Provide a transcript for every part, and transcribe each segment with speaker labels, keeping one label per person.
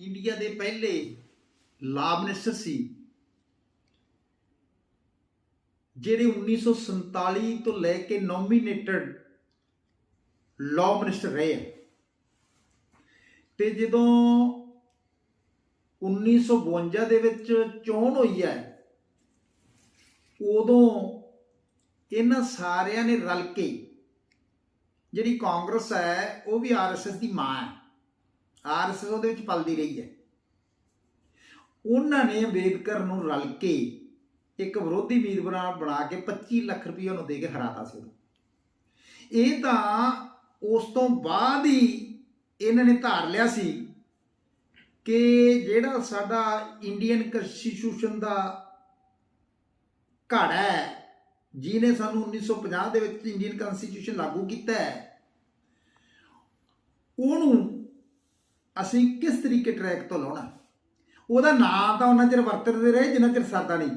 Speaker 1: India ਦੇ ਪਹਿਲੇ law minister ਸੀ, ਜਿਹੜੇ 1947 ਤੋਂ ਲੈ ਕੇ ਨੋਮੀਨੇਟਡ ਲਾਅ ਮਿਨਿਸਟਰ ਰਹੇ ਆ। ਤੇ ਜਦੋਂ 1952 ਦੇ ਵਿੱਚ ਚੋਣ ਹੋਈ ਹੈ, ਉਦੋਂ ਇਹਨਾਂ ਸਾਰਿਆਂ ਨੇ ਰਲ ਕੇ ਜਿਹੜੀ ਕਾਂਗਰਸ ਹੈ, ਉਹ ਵੀ ਆਰਐਸਐਸ ਦੀ ਮਾਂ ਹੈ। ਆਰਐਸਐਸ ਉਹਦੇ ਵਿੱਚ ਪਲਦੀ ਰਹੀ ਹੈ। ਉਹਨਾਂ ਨੇ ਅੰਬੇਦਕਰ ਨੂੰ ਰਲ ਕੇ ਇੱਕ ਵਿਰੋਧੀ ਉਮੀਦਵਾਰ ਬਣਾ ਕੇ 25 ਲੱਖ ਰੁਪਏ ਉਹਨੂੰ ਦੇ ਕੇ ਹਰਾਤਾ ਸੀ ਇਹ ਤਾਂ ਉਸ ਤੋਂ ਬਾਅਦ ਹੀ ਇਹਨਾਂ ਨੇ ਧਾਰ ਲਿਆ ਸੀ ਕਿ ਜਿਹੜਾ ਸਾਡਾ ਇੰਡੀਅਨ ਕਨਸਟੀਟਿਊਸ਼ਨ ਦਾ ਘੜਾ ਹੈ, ਜਿਹਨੇ ਸਾਨੂੰ 1950 ਦੇ ਵਿੱਚ ਇੰਡੀਅਨ ਕਨਸਟੀਟਿਊਸ਼ਨ ਲਾਗੂ ਕੀਤਾ ਹੈ, ਉਹਨੂੰ ਅਸੀਂ ਕਿਸ ਤਰੀਕੇ ਟਰੈਕ ਤੋਂ ਲਾਉਣਾ? ਉਹਦਾ ਨਾਂ ਤਾਂ ਉਹਨਾਂ ਚਿਰ ਵਰਤਦੇ ਰਹੇ, ਜਿੰਨਾ ਚਿਰ ਸਰਦਾ ਨਹੀਂ।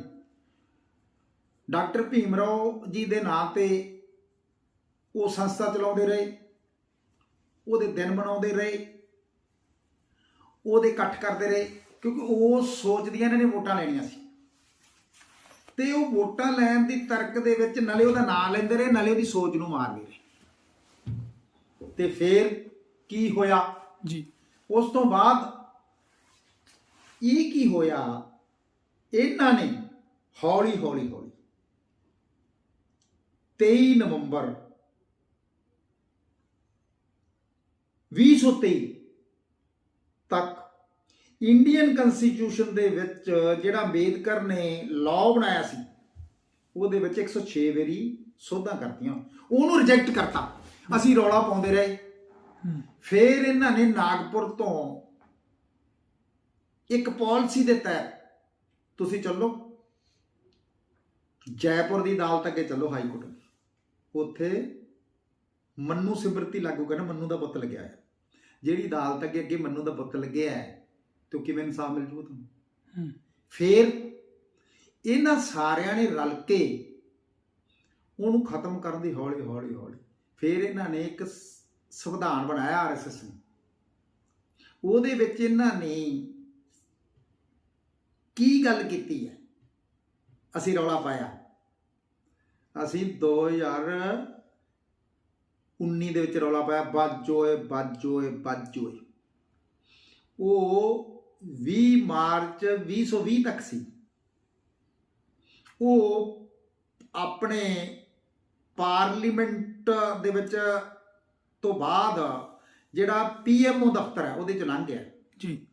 Speaker 1: ਡਾਕਟਰ ਭੀਮ ਰਾਓ ਜੀ ਦੇ ਨਾਂ ਤੇ ਉਹ ਸੰਸਥਾ ਚਲਾਉਂਦੇ ਰਹੇ, ਉਹਦੇ ਦਿਨ ਬਣਾਉਂਦੇ ਰਹੇ, ਉਹਦੇ ਇਕੱਠ ਕਰਦੇ ਰਹੇ, ਕਿਉਂਕਿ ਉਹ ਸੋਚਦੀਆਂ ਇਹਨਾਂ ਨੇ ਵੋਟਾਂ ਲੈਣੀਆਂ ਸੀ। ਤੇ ਉਹ ਵੋਟਾਂ ਲੈਣ ਦੀ ਤਰਕ ਦੇ ਵਿੱਚ ਨਾਲੇ ਉਹਦਾ ਨਾਂ ਲੈਂਦੇ ਰਹੇ, ਨਾਲੇ ਉਹਦੀ ਸੋਚ ਨੂੰ ਮਾਰਦੇ ਰਹੇ। ਤੇ ਫਿਰ ਕੀ ਹੋਇਆ?
Speaker 2: ਜੀ।
Speaker 1: ਉਸ ਤੋਂ ਬਾਅਦ ਇਹ ਕੀ ਹੋਇਆ? ਇਹਨਾਂ ਨੇ ਹੌਲੀ ਹੌਲੀ ਹੌਲੀ 23 ਨਵੰਬਰ 2023 ਤੱਕ ਇੰਡੀਅਨ ਕਨਸਟੀਟਿਊਸ਼ਨ ਦੇ ਵਿੱਚ ਜਿਹੜਾ ਅੰਬੇਦਕਰ ਨੇ ਲਾਅ ਬਣਾਇਆ ਸੀ, ਉਹਦੇ ਵਿੱਚ 106 ਵਾਰੀ ਸੋਧਾਂ ਕਰਤੀਆਂ। ਉਹਨੂੰ ਰਿਜੈਕਟ ਕਰਤਾ। ਅਸੀਂ ਰੌਲਾ ਪਾਉਂਦੇ ਰਹੇ। ਫਿਰ ਇਹਨਾਂ ਨੇ ਨਾਗਪੁਰ ਤੋਂ ਇੱਕ ਪਾਲਿਸੀ ਦੇ ਤਹਿਤ ਤੁਸੀਂ ਚੱਲੋ ਜੈਪੁਰ ਦੀ ਅਦਾਲਤ ਅੱਗੇ ਚੱਲੋ ਹਾਈ ਕੋਰਟ। ਉੱਥੇ ਮੰਨੂ ਸਿਮਰਤੀ ਲਾਗੂ ਕਰਨਾ ਮੰਨੂ ਦਾ ਪੁੱਤ ਲੱਗਿਆ ਹੈ ਜਿਹੜੀ ਅਦਾਲਤ ਅੱਗੇ ਅੱਗੇ ਮੰਨੂ ਦਾ ਪੁੱਤ ਲੱਗਿਆ ਹੈ ਤੇ ਕਿਵੇਂ ਇਨਸਾਫ ਮਿਲ ਜੂਗਾ ਤੁਹਾਨੂੰ? ਫਿਰ ਇਹਨਾਂ ਸਾਰਿਆਂ ਨੇ ਰਲ ਕੇ ਉਹਨੂੰ ਖਤਮ ਕਰਨ ਦੀ ਹੌਲੀ ਹੌਲੀ ਹੌਲੀ ਫਿਰ ਇਹਨਾਂ ਨੇ ਇੱਕ ਸੰਵਿਧਾਨ ਬਣਾਇਆ ਆਰਐਸਐਸ ਨੇ। ਉਹਦੇ ਵਿੱਚ ਇਹਨਾਂ ਨੇ ਕੀ ਗੱਲ ਕੀਤੀ ਹੈ? ਅਸੀਂ ਰੌਲਾ ਪਾਇਆ। ਅਸੀਂ 2019 ਦੇ ਵਿੱਚ ਰੌਲਾ ਪਾਇਆ। ਬਾਜੋਏ ਬਾਜੋਏ ਬਾਜੋਏ ਉਹ 20 ਮਾਰਚ 2020 ਤੱਕ ਸੀ। ਉਹ ਆਪਣੇ ਪਾਰਲੀਮੈਂਟ ਦੇ ਵਿੱਚ ਤੋਂ ਬਾਅਦ ਜਿਹੜਾ ਪੀਐਮਓ ਦਫ਼ਤਰ ਹੈ ਉਹਦੇ ਚ ਲੰਘ ਗਿਆ।
Speaker 2: ਜੀ।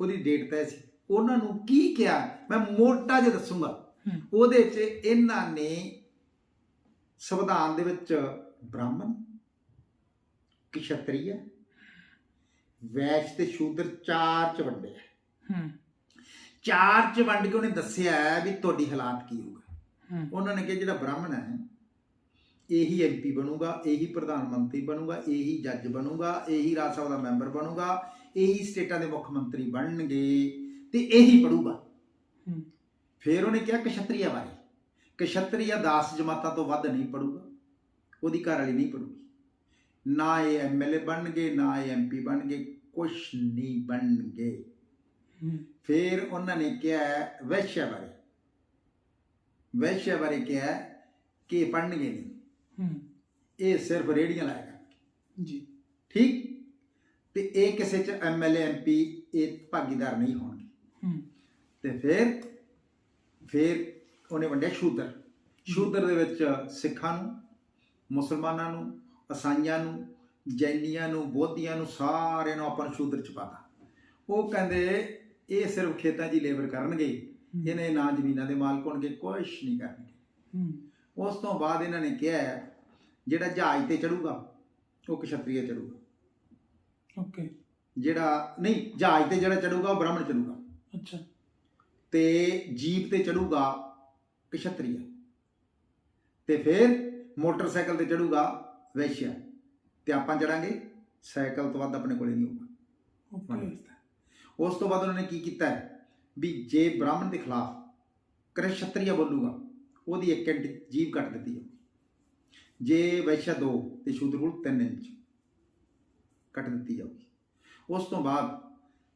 Speaker 1: ਉਹਦੀ ਡੇਟ ਤੈਅ ਸੀ। ਉਹਨਾਂ ਨੂੰ ਕੀ ਕਿਹਾ? ਮੈਂ ਮੋਟਾ ਜਿਹਾ ਦੱਸੂਗਾ। ਉਹਦੇ 'ਚ ਇਹਨਾਂ ਨੇ ਸੰਵਿਧਾਨ ਦੇ ਵਿੱਚ ਬ੍ਰਾਹਮਣ ਕਸ਼ਤਰੀਆ ਵੈਸ਼ ਤੇ ਸ਼ੂਦਰ ਚਾਰ ਚ ਵੰਡੇ
Speaker 2: ਹੂੰ।
Speaker 1: ਚਾਰ ਚ ਵੰਡ ਕੇ ਉਹਨੇ ਦੱਸਿਆ ਵੀ ਤੁਹਾਡੀ ਹਾਲਾਤ ਕੀ ਹੋਊਗਾ। ਉਹਨਾਂ ਨੇ ਕਿਹਾ ਜਿਹੜਾ ਬ੍ਰਾਹਮਣ ਹੈ ਇਹੀ ਐਮਪੀ ਬਣੂਗਾ ਇਹੀ ਪ੍ਰਧਾਨ ਮੰਤਰੀ ਬਣੂਗਾ ਇਹੀ ਜੱਜ ਬਣੂਗਾ ਇਹੀ ਰਾਜ ਸਭਾ ਦਾ ਮੈਂਬਰ ਬਣੂਗਾ ਇਹੀ ਸਟੇਟਾਂ ਦੇ ਮੁੱਖ ਮੰਤਰੀ ਬਣਨਗੇ ਤੇ ਇਹੀ ਪੜੂਗਾ। ਫਿਰ ਉਹਨੇ ਕਿਹਾ ਕਸ਼ਤਰੀਆ ਬਾਰੇ। ਕਸ਼ਤਰੀਆ ਦਾਸ ਜਮਾਤਾਂ ਤੋਂ ਵੱਧ ਨਹੀਂ ਪੜੂਗਾ ਉਹਦੀ ਘਰ ਵਾਲੀ ਨਹੀਂ ਪੜੂਗੀ। ਨਾ ਇਹ ਐਮਐਲਏ ਬਣਨਗੇ ਨਾ ਇਹ ਐਮਪੀ ਬਣਨਗੇ ਕੁਛ ਨਹੀਂ ਬਣਨਗੇ। ਫਿਰ ਉਹਨਾਂ ਨੇ ਕਿਹਾ ਵੈਸ਼ਿਆ ਬਾਰੇ। ਵੈਸ਼ਿਆ ਬਾਰੇ ਕਿਹਾ ਕਿ ਪੜਨਗੇ ਨਹੀਂ। ਇਹ ਸਿਰਫ ਰੇੜੀਆਂ ਲਾਇਆ ਕਰਨਗੇ
Speaker 2: ਜੀ।
Speaker 1: ਠੀਕ? ਤੇ ਇਹ ਕਿਸੇ ਚ ਐਮਐਲਏ ਐਮਪੀ ਇਹ ਭਾਗੀਦਾਰ ਨਹੀਂ ਹੋਣਗੇ।
Speaker 2: ਹੂੰ।
Speaker 1: ਤੇ ਫਿਰ ਫਿਰ ਉਹਨੇ ਵੰਡਿਆ ਸ਼ੂਦਰ। ਸ਼ੂਦਰ ਦੇ ਵਿੱਚ ਸਿੱਖਾਂ ਨੂੰ ਮੁਸਲਮਾਨਾਂ ਨੂੰ ਅਸਾਈਆਂ ਨੂੰ ਜੈਨੀਆਂ ਨੂੰ ਬੋਧੀਆਂ ਨੂੰ ਸਾਰਿਆਂ ਨੂੰ ਆਪਾਂ ਸ਼ੂਦਰ ਚ ਪਾਤਾ। ਉਹ ਕਹਿੰਦੇ ਇਹ ਸਿਰਫ ਖੇਤਾਂ 'ਚ ਹੀ ਲੇਬਰ ਕਰਨਗੇ। ਇਹਨੇ ਨਾ ਜ਼ਮੀਨਾਂ ਦੇ ਮਾਲਕ ਹੋਣਗੇ ਕੁਛ ਨਹੀਂ ਕਰਨਗੇ।
Speaker 2: ਹੂੰ।
Speaker 1: ਉਸ ਤੋਂ ਬਾਅਦ ਇਹਨਾਂ ਨੇ ਕਿਹਾ ਜਿਹੜਾ ਜਹਾਜ਼ ਤੇ ਚੜੂਗਾ ਉਹ ਕਸ਼ਤਰੀਆ ਚੜੂਗਾ।
Speaker 2: ਓਕੇ।
Speaker 1: ਜਿਹੜਾ ਨਹੀਂ ਜਹਾਜ਼ ਤੇ ਜਿਹੜਾ ਚੜੂਗਾ ਉਹ ਬ੍ਰਾਹਮਣ ਚੜੂਗਾ।
Speaker 2: ਅੱਛਾ।
Speaker 1: ਤੇ ਜੀਪ ਤੇ ਚੜੂਗਾ ਕਸ਼ਤਰੀਆ ਤੇ ਫਿਰ ਮੋਟਰਸਾਈਕਲ ਤੇ ਚੜੂਗਾ ਵੈਸ਼ਿਆ। ਤੇ ਆਪਾਂ ਚੜਾਂਗੇ ਸਾਈਕਲ ਤੋਂ ਵੱਧ ਆਪਣੇ ਕੋਲੇ ਨਹੀਂ ਹੋਊਗਾ। ਉਸ ਤੋਂ ਬਾਅਦ ਉਹਨਾਂ ਨੇ ਕੀ ਕੀਤਾ ਹੈ? ਵੀ ਜੇ ਬ੍ਰਾਹਮਣ ਦੇ ਖਿਲਾਫ ਕ੍ਰਿਸ਼ਤਰੀਆ ਬੋਲੂਗਾ ਉਹਦੀ ਇੱਕ ਜੀਭ ਕੱਟ ਦਿੱਤੀ ਜਾਊਗੀ। ਜੇ ਵੈਸ਼ਾ 2 ਤੇ ਸ਼ੂਦਰ ਕੋਲ 3 ਇੰਚ ਕੱਟ ਦਿੱਤੀ ਜਾਊਗੀ। ਉਸ ਤੋਂ ਬਾਅਦ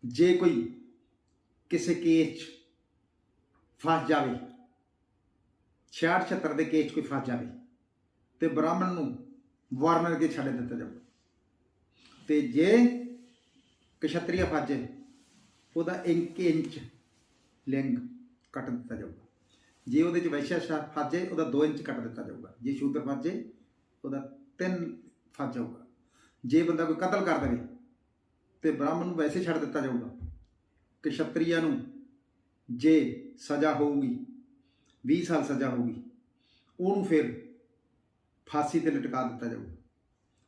Speaker 1: ਜੇ ਕੋਈ ਕਿਸੇ ਕੇਸ 'ਚ ਫਸ ਜਾਵੇ 66 76 ਦੇ ਕੇਸ 'ਚ ਕੋਈ ਫਸ ਜਾਵੇ, ਤੇ ਬ੍ਰਾਹਮਣ ਨੂੰ ਵਾਰਨ ਕੇ ਛੱਡ ਦਿੱਤਾ ਜਾਊਗਾ। ਤੇ ਜੇ ਕਸ਼ਤਰੀਆ ਫਸ ਜਾਏ, ਉਹਦਾ 1 ਇੰਚ ਲਿੰਗ ਕੱਟ ਦਿੱਤਾ ਜਾਊਗਾ। ਜੇ ਉਹਦੇ ਚ ਵੈਸ਼ਿਆ ਸ਼ਾ ਫਸ ਉਹਦਾ 2 ਇੰਚ ਕੱਟ ਦਿੱਤਾ ਜਾਊਗਾ। ਜੇ ਸ਼ੂਦਰ ਫਸ ਉਹਦਾ 3 ਫਸ ਜਾਊਗਾ ਜੇ ਬੰਦਾ ਕੋਈ ਕਤਲ ਕਰ ਦੇਵੇ, ਤੇ ਬ੍ਰਾਹਮਣ ਨੂੰ ਵੈਸੇ ਛੱਡ ਦਿੱਤਾ ਜਾਊਗਾ ਕਿ ਛਤਰੀਆ ਨੂੰ ਜੇ ਸਜ਼ਾ ਹੋਊਗੀ 20 ਸਾਲ ਸਜ਼ਾ ਹੋਊਗੀ, ਉਹਨੂੰ ਫਿਰ ਫਾਂਸੀ ਤੇ ਲਟਕਾ ਦਿੱਤਾ ਜਾਊਗਾ।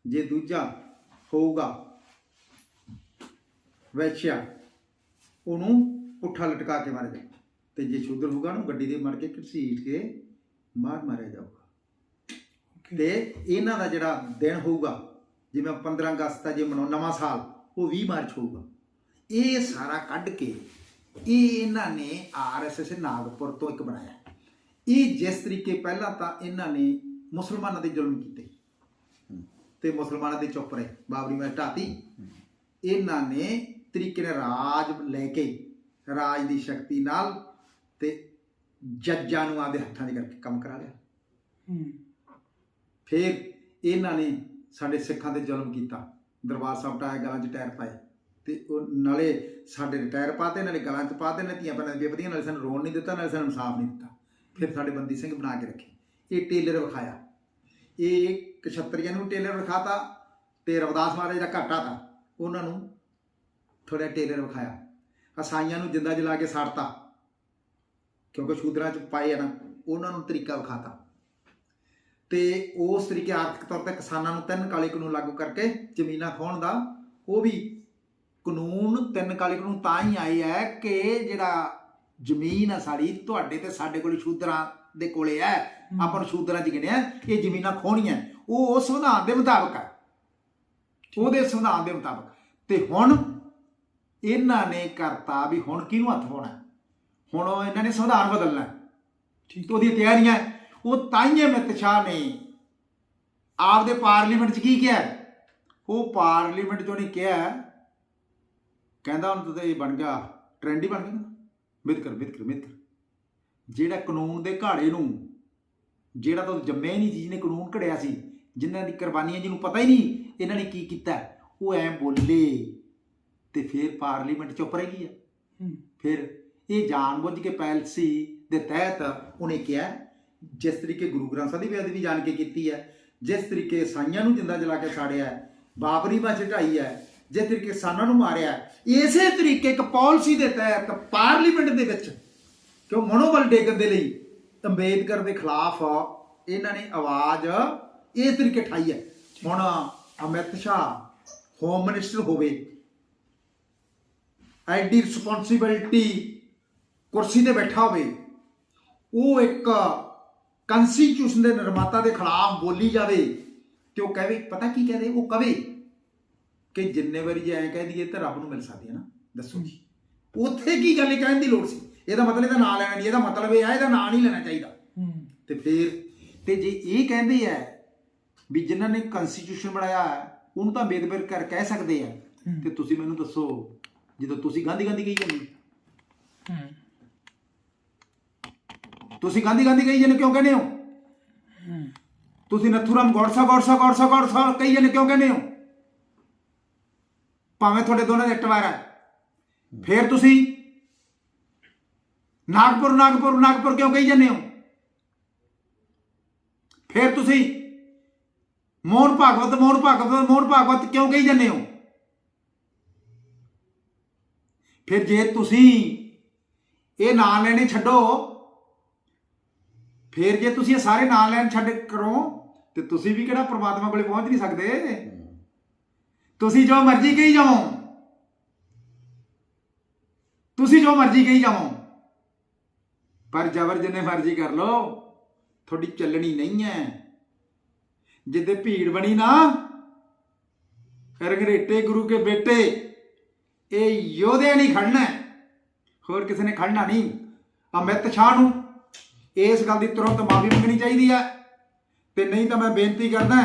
Speaker 1: ਜੇ ਦੂਜਾ ਹੋਊਗਾ ਵੈਸ਼ਿਆ, ਉਹਨੂੰ ਪੁੱਠਾ ਲਟਕਾ ਕੇ ਮਾਰਿਆ ਜਾਊਗਾ। ਤੇ ਜੇ ਸ਼ੂਦਰ ਹੋਊਗਾ ਉਹਨੂੰ ਗੱਡੀ ਦੇ ਮਾਰ ਕੇ ਘਸੀਟ ਕੇ ਮਾਰ ਮਾਰਿਆ ਜਾਊਗਾ। ਤੇ ਇਹਨਾਂ ਦਾ ਜਿਹੜਾ ਦਿਨ ਹੋਊਗਾ ਜਿਵੇਂ 15 ਅਗਸਤ ਦਾ ਜੇ ਮਨਾਉ ਨਵਾਂ ਸਾਲ ਉਹ 20 ਮਾਰਚ ਹੋਊਗਾ। ਇਹ ਸਾਰਾ ਕੱਢ ਕੇ ਇਹ ਇਹਨਾਂ ਨੇ ਆਰਐਸਐਸ ਨਾਗਪੁਰ ਤੋਂ ਇੱਕ ਬਣਾਇਆ। ਇਹ ਜਿਸ ਤਰੀਕੇ ਪਹਿਲਾਂ ਤਾਂ ਇਹਨਾਂ ਨੇ ਮੁਸਲਮਾਨਾਂ ਦੇ ਜ਼ੁਲਮ ਕੀਤੇ। ਤੇ ਮੁਸਲਮਾਨਾਂ ਦੇ ਚੁੱਪ ਰਹੇ। ਬਾਬਰੀ ਮਸਜਿਦ ਢਾਤੀ ਇਹਨਾਂ ਨੇ ਤਰੀਕੇ ਨਾਲ ਰਾਜ ਲੈ ਕੇ ਰਾਜ ਦੀ ਸ਼ਕਤੀ ਨਾਲ ਤੇ ਜੱਜਾਂ ਨੂੰ ਆਪਦੇ ਹੱਥਾਂ 'ਚ ਕਰਕੇ ਕੰਮ ਕਰਾ ਲਿਆ।
Speaker 2: ਹੂੰ।
Speaker 1: ਫਿਰ ਇਹਨਾਂ ਨੇ ਸਾਡੇ ਸਿੱਖਾਂ ਤੇ ਜ਼ੁਲਮ ਕੀਤਾ। ਦਰਬਾਰ ਸਾਹਿਬ ਟਾਇਆ ਗਲਾਂ 'ਚ ਟਾਇਰ ਪਾਏ ਤੇ ਉਹ ਨਾਲੇ ਸਾਡੇ ਨੇ ਟਾਇਰ ਪਾਤੇ ਨਾਲੇ ਗਲਾਂ 'ਚ ਪਾਤੇ ਨੇ ਧੀਆਂ ਦੀਆਂ ਬੇਪਤੀਆਂ ਨਾਲੇ ਸਾਨੂੰ ਰੋਣ ਨਹੀਂ ਦਿੱਤਾ ਨਾਲੇ ਸਾਨੂੰ ਇਨਸਾਫ ਨਹੀਂ ਦਿੱਤਾ। ਫਿਰ ਸਾਡੇ ਬੰਦੀ ਸਿੰਘ ਬਣਾ ਕੇ ਰੱਖੇ। ਇਹ ਟੇਲਰ ਵਿਖਾਇਆ। ਇਹ ਕਸ਼ਤਰੀਆਂ ਨੂੰ ਟੇਲਰ ਵਿਖਾਤਾ ਤੇ ਰਵਿਦਾਸ ਮਹਾਰਾਜ ਦਾ ਘਾਟਾ ਤਾ। ਉਹਨਾਂ ਨੂੰ ਥੋੜਾ ਟੇਲਰ ਵਿਖਾਇਆ। ਅਸਾਈਆਂ ਨੂੰ ਜਿੰਦਾ ਜਲਾ ਕੇ ਸਾੜਤਾ। ਕਿਉਂਕਿ ਸ਼ੂਦਰਾਂ 'ਚ ਪਾਏ ਆ ਨਾ ਉਹਨਾਂ ਨੂੰ ਤਰੀਕਾ ਵਿਖਾਤਾ। ਤੇ ਉਸ ਤਰੀਕੇ ਆਰਥਿਕ ਤੌਰ ਤੇ ਕਿਸਾਨਾਂ ਨੂੰ ਤਿੰਨ ਕਾਲੇ ਕਾਨੂੰਨ ਲਾਗੂ ਕਰਕੇ ਜ਼ਮੀਨਾਂ ਖੋਹਣ ਦਾ ਉਹ ਵੀ ਕਾਨੂੰਨ ਤਿੰਨ ਕਾਲੇ ਕਾਨੂੰਨ ਤਾਂ ਹੀ ਆਏ ਹੈ ਕਿ ਜਿਹੜਾ ਜ਼ਮੀਨ ਆ ਸਾਡੀ ਤੁਹਾਡੇ ਤੇ ਸਾਡੇ ਕੋਲ ਸ਼ੂਦਰਾਂ ਦੇ ਕੋਲੇ ਹੈ। ਆਪਾਂ ਨੂੰ ਸ਼ੂਦਰਾਂ 'ਚ ਗਿਣਿਆ ਇਹ ਜ਼ਮੀਨਾਂ ਖੋਹਣੀਆਂ। ਉਹ ਉਸ ਸੰਵਿਧਾਨ ਦੇ ਮੁਤਾਬਕ ਹੈ ਉਹਦੇ ਸੰਵਿਧਾਨ ਦੇ ਮੁਤਾਬਕ। ਤੇ ਹੁਣ ਇਹਨਾਂ ਨੇ ਕਰਤਾ ਵੀ ਹੁਣ ਕਿਹਨੂੰ ਹੱਥ ਪਾਉਣਾ? ਹੁਣ ਉਹ ਇਹਨਾਂ ਨੇ ਸੰਵਿਧਾਨ ਬਦਲਣਾ ਹੈ।
Speaker 2: ਠੀਕ
Speaker 1: ਤੇ ਉਹਦੀਆਂ ਤਿਆਰੀਆਂ ਹੈ। ਉਹ ਤਾਈਏ ਅਮਿਤ ਸ਼ਾਹ ਨੇ ਆਪਦੇ ਪਾਰਲੀਮੈਂਟ 'ਚ ਕੀ ਕਿਹਾ ਉਹ ਪਾਰਲੀਮੈਂਟ 'ਚ ਉਹਨੇ ਕਿਹਾ ਕਹਿੰਦਾ ਹੁਣ ਤਾਂ ਇਹ ਬਣ ਗਿਆ ਟ੍ਰੈਂਡ ਹੀ ਬਣ ਗਿਆ ਮਿਤ ਕਰ ਮਿਤ ਕਰ ਮਿਤ ਜਿਹੜਾ ਕਾਨੂੰਨ ਦੇ ਘਾੜੇ ਨੂੰ ਜਿਹੜਾ ਤਾਂ ਜੰਮਿਆ ਹੀ ਨਹੀਂ ਸੀ ਜਿਹਨੇ ਕਾਨੂੰਨ ਘੜਿਆ ਸੀ ਜਿਨ੍ਹਾਂ ਦੀ ਕੁਰਬਾਨੀਆਂ ਜਿਹਨੂੰ ਪਤਾ ਹੀ ਨਹੀਂ ਇਹਨਾਂ ਨੇ ਕੀ ਕੀਤਾ ਉਹ ਐ ਬੋਲੇ ਤੇ ਫਿਰ ਪਾਰਲੀਮੈਂਟ ਚੁੱਪ ਰਹਿ ਗਈ ਆ।
Speaker 2: ਹੂੰ।
Speaker 1: ਫਿਰ ਇਹ ਜਾਣਬੁੱਝ ਕੇ ਪੈਲਸੀ ਦੇ ਤਹਿਤ ਉਹਨੇ ਕਿਹਾ ਜਿਸ ਤਰੀਕੇ ਗੁਰੂ ਗ੍ਰੰਥ ਸਾਹਿਬ ਦੀ ਬੇਅਦਬੀ ਜਾਣ ਕੇ ਕੀਤੀ ਹੈ, ਜਿਸ ਤਰੀਕੇ ਸਾਈਆਂ ਨੂੰ ਜਿੰਦਾ ਜਲਾ ਕੇ ਸਾੜਿਆ ਬਾਬਰੀ ਮਸਜਿਦ ਢਾਈ ਹੈ, ਜਿਸ ਤਰੀਕੇ ਕਿਸਾਨਾਂ ਨੂੰ ਮਾਰਿਆ ਇਸੇ ਤਰੀਕੇ ਇੱਕ ਪਾਲਿਸੀ ਦੇ ਤਹਿਤ ਪਾਰਲੀਮੈਂਟ ਦੇ ਵਿੱਚ ਕਿਉਂ ਮਨੋਬਲ ਡੇਗਣ ਦੇ ਲਈ ਅੰਬੇਦਕਰ ਦੇ ਖਿਲਾਫ ਇਹਨਾਂ ਨੇ ਆਵਾਜ਼ ਇਸ ਤਰੀਕੇ ਠਾਈ ਹੈ। ਹੁਣ ਅਮਿਤ ਸ਼ਾਹ ਹੋਮ ਮਿਨਿਸਟਰ ਹੋਵੇ, ਐਡੀ ਰਿਸਪੌਂਸਿਬਿਲਟੀ ਕੁਰਸੀ ਤੇ ਬੈਠਾ ਹੋਵੇ ਉਹ ਇੱਕ ਕਨਸਟੀਟਿਊਸ਼ਨ ਦੇ ਨਿਰਮਾਤਾ ਦੇ ਖਿਲਾਫ ਬੋਲੀ ਜਾਵੇ ਤੇ ਉਹ ਕਹੇ ਪਤਾ ਕੀ ਕਹਦੇ? ਉਹ ਕਵੇ ਕਿ ਜਿੰਨੇ ਵਾਰੀ ਜੇ ਐਂ ਕਹਿ ਦਈਏ ਤਾਂ ਰੱਬ ਨੂੰ ਮਿਲ ਸਕਦੀ ਹੈ ਨਾ। ਦੱਸੋ ਜੀ। ਉੱਥੇ ਕੀ ਗੱਲ ਕਹਿਣ ਦੀ ਲੋੜ ਸੀ? ਇਹਦਾ ਮਤਲਬ ਇਹਦਾ ਨਾਂ ਲੈਣਾ ਨਹੀਂ ਇਹਦਾ ਮਤਲਬ ਇਹ ਆ ਇਹਦਾ ਨਾਂ ਨਹੀਂ ਲੈਣਾ ਚਾਹੀਦਾ। ਤੇ ਫਿਰ ਤੇ ਜੇ ਇਹ ਕਹਿੰਦੇ ਆ ਵੀ ਜਿਨ੍ਹਾਂ ਨੇ ਕਨਸਟੀਟਿਊਸ਼ਨ ਬਣਾਇਆ ਉਹਨੂੰ ਤਾਂ ਬੇਦਬਰ ਕਰ ਕਹਿ ਸਕਦੇ ਆ। ਤੇ ਤੁਸੀਂ ਮੈਨੂੰ ਦੱਸੋ ਜਦੋਂ ਤੁਸੀਂ ਗਾਂਧੀ ਗਾਂਧੀ ਕਹੀ ਜਾਂਦੇ ਹੂੰ। ਤੁਸੀਂ ਗਾਂਧੀ ਗਾਂਧੀ ਕਹੀ ਜਾਂਦੇ ਕਿਉਂ ਕਹਿੰਦੇ ਹੋ? ਤੁਸੀਂ ਨਥੂਰਾਮ ਗੌਡਸਾ ਗੌਡਸਾ ਗੌਡਸਾ ਗੌਡਸਾ ਕਹੀ ਜਾਂਦੇ ਕਿਉਂ ਕਹਿੰਦੇ ਹੋ? ਭਾਵੇਂ ਤੁਹਾਡੇ ਦੋਨਾਂ ਦੇ ਹੈ। ਫਿਰ ਤੁਸੀਂ ਨਾਗਪੁਰ ਨਾਗਪੁਰ ਨਾਗਪੁਰ ਕਿਉਂ ਕਹੀ ਜਾਂਦੇ ਹੋ? ਫਿਰ ਤੁਸੀਂ ਮੋਹਨ ਭਾਗਵਤ ਮੋਹਨ ਭਾਗਵਤ ਮੋਹਨ ਭਾਗਵਤ ਕਿਉਂ ਕਹੀ ਜਾਂਦੇ ਹੋ? ਫਿਰ ਜੇ ਤੁਸੀਂ ਇਹ ਨਾਂ ਲੈਣੇ ਛੱਡੋ ਫਿਰ ਜੇ ਤੁਸੀਂ ਇਹ ਸਾਰੇ ਨਾਂ ਲੈਣ ਛੱਡ ਕਰੋ, ਤੇ ਤੁਸੀਂ ਵੀ ਕਿਹੜਾ ਪ੍ਰਮਾਤਮਾ ਕੋਲੇ ਪਹੁੰਚ ਨਹੀਂ ਸਕਦੇ? ਤੁਸੀਂ ਜੋ ਮਰਜ਼ੀ ਕਹੀ ਜਾਓ। ਤੁਸੀਂ ਜੋ ਮਰਜ਼ੀ ਕਹੀ ਜਾਓ। ਪਰ ਜ਼ਬਰ ਜਿੰਨੇ ਮਰਜ਼ੀ ਕਰ ਲੋ ਤੁਹਾਡੀ ਚੱਲਣੀ ਨਹੀਂ ਹੈ। ਜਿੱਦੇ ਭੀੜ ਬਣੀ ਨਾ ਰਗਰੇਟੇ ਗੁਰੂ ਕੇ ਬੇਟੇ, ਇਹ ਯੋਧਿਆਂ ਨਹੀਂ ਖੜਨਾ ਹੋਰ ਕਿਸੇ ਨੇ ਖੜਨਾ ਨਹੀਂ। ਅਮਿਤ ਸ਼ਾਹ ਨੂੰ ਇਸ ਗੱਲ ਦੀ ਤੁਰੰਤ ਮਾਫੀ ਮੰਗਣੀ ਚਾਹੀਦੀ ਹੈ। ਤੇ ਨਹੀਂ ਤਾਂ ਮੈਂ ਬੇਨਤੀ ਕਰਦਾ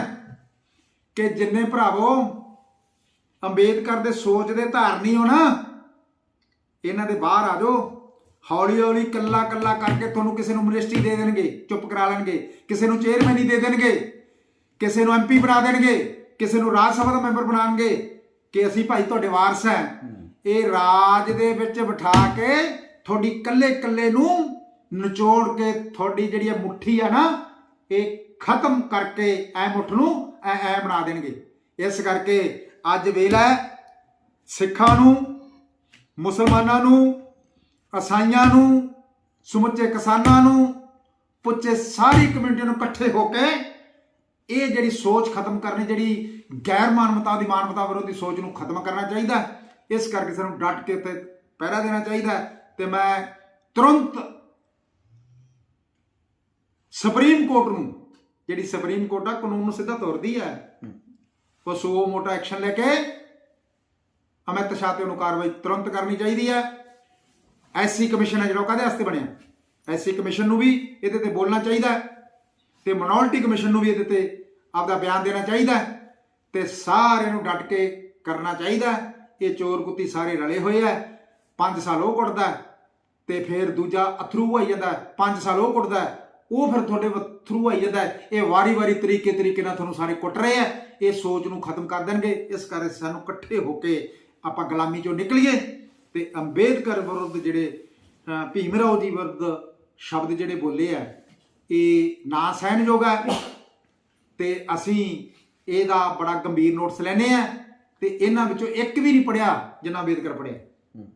Speaker 1: ਕਿ ਜਿੰਨੇ ਭਰਾਵੋ ਅੰਬੇਦਕਰ ਦੇ ਸੋਚ ਦੇ ਧਾਰਨੀ ਹੋ ਨਾ ਇਹਨਾਂ ਦੇ ਬਾਹਰ ਆ ਜਾਓ। ਹੌਲੀ ਹੌਲੀ ਕੱਲਾ ਕੱਲਾ ਕਰਕੇ ਤੁਹਾਨੂੰ ਕਿਸੇ ਨੂੰ ਮਿਨਿਸਟਰੀ ਦੇ ਦੇਣਗੇ ਚੁੱਪ ਕਰਾ ਲੈਣਗੇ। ਕਿਸੇ ਨੂੰ ਚੇਅਰਮੈਨ ਹੀ ਦੇ ਦੇਣਗੇ ਕਿਸੇ ਨੂੰ ਐਮਪੀ ਬਣਾ ਦੇਣਗੇ ਕਿਸੇ ਨੂੰ ਰਾਜ ਸਭਾ ਦਾ ਮੈਂਬਰ ਬਣਾਉਣਗੇ ਕਿ ਅਸੀਂ ਭਾਈ ਤੁਹਾਡੇ ਵਾਰਸ ਹੈ। ਇਹ ਰਾਜ ਦੇ ਵਿੱਚ ਬਿਠਾ ਕੇ ਤੁਹਾਡੀ ਕੱਲੇ ਕੱਲੇ ਨੂੰ ਨਿਚੋੜ ਕੇ ਤੁਹਾਡੀ ਜਿਹੜੀ ਇਹ ਮੁੱਠੀ ਆ ਨਾ, ਇਹ ਖਤਮ ਕਰਕੇ ਐ ਮੁੱਠ ਨੂੰ ਐ ਐ ਬਣਾ ਦੇਣਗੇ। ਇਸ ਕਰਕੇ ਅੱਜ ਵੇਲਾ ਸਿੱਖਾਂ ਨੂੰ, ਮੁਸਲਮਾਨਾਂ ਨੂੰ ਅਸਾਈਆਂ ਨੂੰ, ਸਮੁੱਚੇ ਕਿਸਾਨਾਂ ਨੂੰ, ਪੁੱਛੇ ਸਾਰੀ ਕਮਿਊਨਿਟੀ ਨੂੰ ਇਕੱਠੇ ਹੋ ਕੇ ਇਹ ਜਿਹੜੀ ਸੋਚ ਖਤਮ ਕਰਨੀ, ਜਿਹੜੀ ਗੈਰ ਮਾਨਵਤਾ ਦੀ ਮਾਨਵਤਾ ਵਿਰੋਧੀ ਸੋਚ ਨੂੰ ਖਤਮ ਕਰਨਾ ਚਾਹੀਦਾ ਇਸ ਕਰਕੇ ਸਾਨੂੰ ਡਟ ਕੇ ਤੇ ਪਹਿਰਾ ਦੇਣਾ ਚਾਹੀਦਾ ਹੈ ਤੇ ਮੈਂ ਤੁਰੰਤ ਸੁਪਰੀਮ ਕੋਰਟ ਨੂੰ ਜਿਹੜੀ ਸੁਪਰੀਮ ਕੋਰਟ ਆ ਕਾਨੂੰਨ ਨੂੰ ਸਿੱਧਾ ਤੋਰਦੀ ਹੈ। ਉਹ ਸੋ ਮੋਟਾ ਐਕਸ਼ਨ ਲੈ ਕੇ ਅਮਿਤ ਸ਼ਾਹ ਤੇ ਉਹਨੂੰ ਕਾਰਵਾਈ ਤੁਰੰਤ ਕਰਨੀ ਚਾਹੀਦੀ ਹੈ ਐਸਸੀ ਕਮਿਸ਼ਨ ਹੈ ਜਿਹੜਾ ਉਹ ਕਾਹਦੇ ਵਾਸਤੇ ਬਣਿਆ? ਐਸਸੀ ਕਮਿਸ਼ਨ ਨੂੰ ਵੀ ਇਹਦੇ ਤੇ ਬੋਲਣਾ ਚਾਹੀਦਾ ਤੇ ਮਿਨੋਰਟੀ ਕਮਿਸ਼ਨ ਨੂੰ ਵੀ ਇਹਦੇ ਤੇ ਆਪਦਾ ਬਿਆਨ ਦੇਣਾ ਚਾਹੀਦਾ ਤੇ ਸਾਰਿਆਂ ਨੂੰ ਡਟ ਕੇ ਕਰਨਾ ਚਾਹੀਦਾ। ਇਹ ਚੋਰ ਕੁੱਤੀ ਸਾਰੇ ਰਲੇ ਹੋਏ ਆ। 5 ਸਾਲ ਉਹ ਕੁੱਟਦਾ ਤੇ ਫਿਰ ਦੂਜਾ ਅਥਰੂ ਆਈ ਜਾਂਦਾ 5 ਸਾਲ ਉਹ ਕੁੱਟਦਾ ਉਹ ਫਿਰ ਤੁਹਾਡੇ ਥਰੂ ਆਈ ਜਾਂਦਾ। ਇਹ ਵਾਰੀ-ਵਾਰੀ ਤਰੀਕੇ ਤਰੀਕੇ ਨਾਲ ਤੁਹਾਨੂੰ ਸਾਰੇ ਕੁੱਟ ਰਹੇ ਆ। ਇਹ ਸੋਚ ਨੂੰ ਖਤਮ ਕਰ ਦੇਣਗੇ। ਇਸ ਕਰਕੇ ਸਾਨੂੰ ਇਕੱਠੇ ਹੋ ਕੇ ਆਪਾਂ ਗੁਲਾਮੀ ਚੋਂ ਨਿਕਲੀਏ ਤੇ ਅੰਬੇਦਕਰ ਵਿਰੁੱਧ ਜਿਹੜੇ ਭੀਮ ਰਾਓ ਜੀ ਵਿਰੁੱਧ ਸ਼ਬਦ ਜਿਹੜੇ ਬੋਲੇ ਆ ਇਹ ਨਾ ਸਹਿਣਯੋਗ ਹੈ ਤੇ ਅਸੀਂ ਇਹਦਾ ਬੜਾ ਗੰਭੀਰ ਨੋਟਿਸ ਲੈਨੇ ਆ ਤੇ ਇਹਨਾਂ ਵਿੱਚੋਂ ਇੱਕ ਵੀ ਨਹੀਂ ਪੜਿਆ ਜਿੰਨਾ ਅੰਬੇਦਕਰ ਪੜਿਆ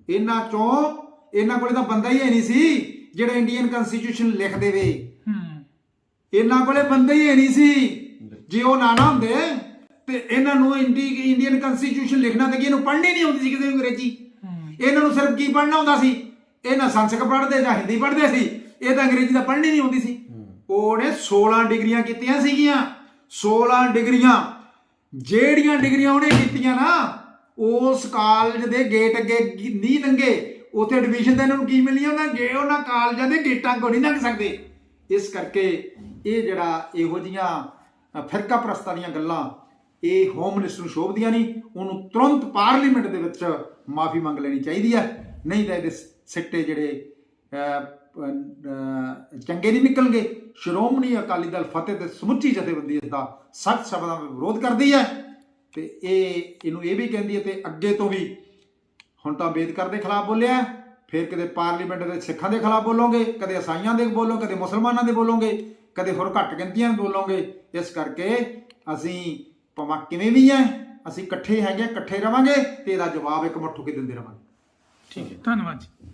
Speaker 1: ਇਹਨਾਂ ਚੋਂ ਇਹਨਾਂ ਕੋਲੇ ਤਾਂ ਬੰਦਾ ਹੈ ਨਹੀਂ ਸੀ। ਜਿਹੜਾ ਇੰਡੀਅਨ ਕਨਸਟੀਟਿਊਸ਼ਨ ਲਿਖ ਦੇਵੇ।
Speaker 2: ਹੂੰ।
Speaker 1: ਇਹਨਾਂ ਕੋਲੇ ਬੰਦੇ ਹੀ ਨਹੀਂ ਸੀ। ਜੇ ਉਹ ਨਾ ਨਾ ਹੁੰਦੇ ਤੇ ਇਹਨਾਂ ਨੂੰ ਇੰਡੀ ਇੰਡੀਅਨ ਕਨਸਟੀਟਿਊਸ਼ਨ ਲਿਖਣਾ ਤੇ ਕੀ ਇਹਨੂੰ ਪੜ੍ਹਨੀ ਨਹੀਂ ਆਉਂਦੀ ਸੀ ਕਿਸੇ ਨੂੰ ਅੰਗਰੇਜ਼ੀ।
Speaker 2: ਹੂੰ।
Speaker 1: ਇਹਨਾਂ ਨੂੰ ਸਿਰਫ ਕੀ ਪੜ੍ਹਨਾ ਹੁੰਦਾ ਸੀ? ਇਹਨਾਂ ਸੰਸਕ੍ਰਿਤ ਪੜ੍ਹਦੇ ਜਾਂ ਹਿੰਦੀ ਪੜ੍ਹਦੇ ਸੀ। ਇਹ ਤਾਂ ਅੰਗਰੇਜ਼ੀ ਤਾਂ ਪੜ੍ਹਨੀ ਨਹੀਂ ਆਉਂਦੀ ਸੀ। ਉਹਨੇ 16 ਡਿਗਰੀਆਂ ਕੀਤੀਆਂ ਸੀਗੀਆਂ। 16 ਡਿਗਰੀਆਂ। ਜਿਹੜੀਆਂ ਡਿਗਰੀਆਂ ਉਹਨੇ ਕੀਤੀਆਂ ਨਾ ਉਸ ਕਾਲਜ ਦੇ ਗੇਟ ਅੱਗੇ ਨਹੀਂ ਲੰਘੇ। ਉੱਥੇ ਐਡਮਿਸ਼ਨ ਤਾਂ ਇਹਨਾਂ ਨੂੰ ਕੀ ਮਿਲਣੀ ਉਹਨਾਂ? ਗੇ ਉਹਨਾਂ ਕਾਲਜਾਂ ਦੇ ਗੇਟਾਂ ਕੋ ਨਹੀਂ ਲੰਘ ਸਕਦੇ। ਇਸ ਕਰਕੇ ਇਹ ਜਿਹੜਾ ਇਹੋ ਜੀਆਂ ਫਿਰਕਾ ਪ੍ਰਸਤਾਂ ਦੀਆਂ ਗੱਲਾਂ, ਇਹ ਹੋਮ ਮਿਨਿਸਟਰ ਨੂੰ ਸ਼ੋਭਦੀਆਂ ਨਹੀਂ। ਉਹਨੂੰ ਤੁਰੰਤ ਪਾਰਲੀਮੈਂਟ ਦੇ ਵਿੱਚ ਮਾਫੀ ਮੰਗ ਲੈਣੀ ਚਾਹੀਦੀ ਹੈ। ਨਹੀਂ ਤਾਂ ਇਹਦੇ ਸਿੱਟੇ ਜਿਹੜੇ ਚੰਗੇ ਨਹੀਂ ਨਿਕਲਣਗੇ। ਸ਼੍ਰੋਮਣੀ ਅਕਾਲੀ ਦਲ ਫਤਿਹ ਤੇ ਸਮੁੱਚੀ ਜਥੇਬੰਦੀ ਇਸ ਦਾ ਸਖਤ ਸ਼ਬਦਾਂ ਵਿੱਚ ਵਿਰੋਧ ਕਰਦੀ ਹੈ। ਤੇ ਇਹ, ਇਹਨੂੰ ਇਹ ਵੀ ਕਹਿੰਦੀ ਹੈ ਤੇ ਅੱਗੇ ਤੋਂ ਵੀ ਹੁਣ ਤਾਂ ਅੰਬੇਦਕਰ ਦੇ ਖਿਲਾਫ ਬੋਲਿਆ ਫਿਰ ਕਦੇ ਪਾਰਲੀਮੈਂਟ ਦੇ ਸਿੱਖਾਂ ਦੇ ਖਿਲਾਫ ਬੋਲੋਗੇ, ਕਦੇ ਈਸਾਈਆਂ ਦੇ ਬੋਲੋ ਕਦੇ ਮੁਸਲਮਾਨਾਂ ਦੇ ਬੋਲੋਗੇ, ਕਦੇ ਹੋਰ ਘੱਟ ਗਿਣਤੀਆਂ ਦੇ ਬੋਲੋਗੇ। ਇਸ ਕਰਕੇ ਅਸੀਂ ਭਾਵੇਂ ਕਿਵੇਂ ਵੀ ਹੈ ਅਸੀਂ ਇਕੱਠੇ ਹੈਗੇ, ਇਕੱਠੇ ਰਵਾਂਗੇ ਤੇ ਇਹਦਾ ਜਵਾਬ ਇੱਕ ਮੁੱਠੂ ਕੇ ਦਿੰਦੇ ਰਵਾਂਗੇ।
Speaker 2: ਠੀਕ ਹੈ, ਧੰਨਵਾਦ ਜੀ।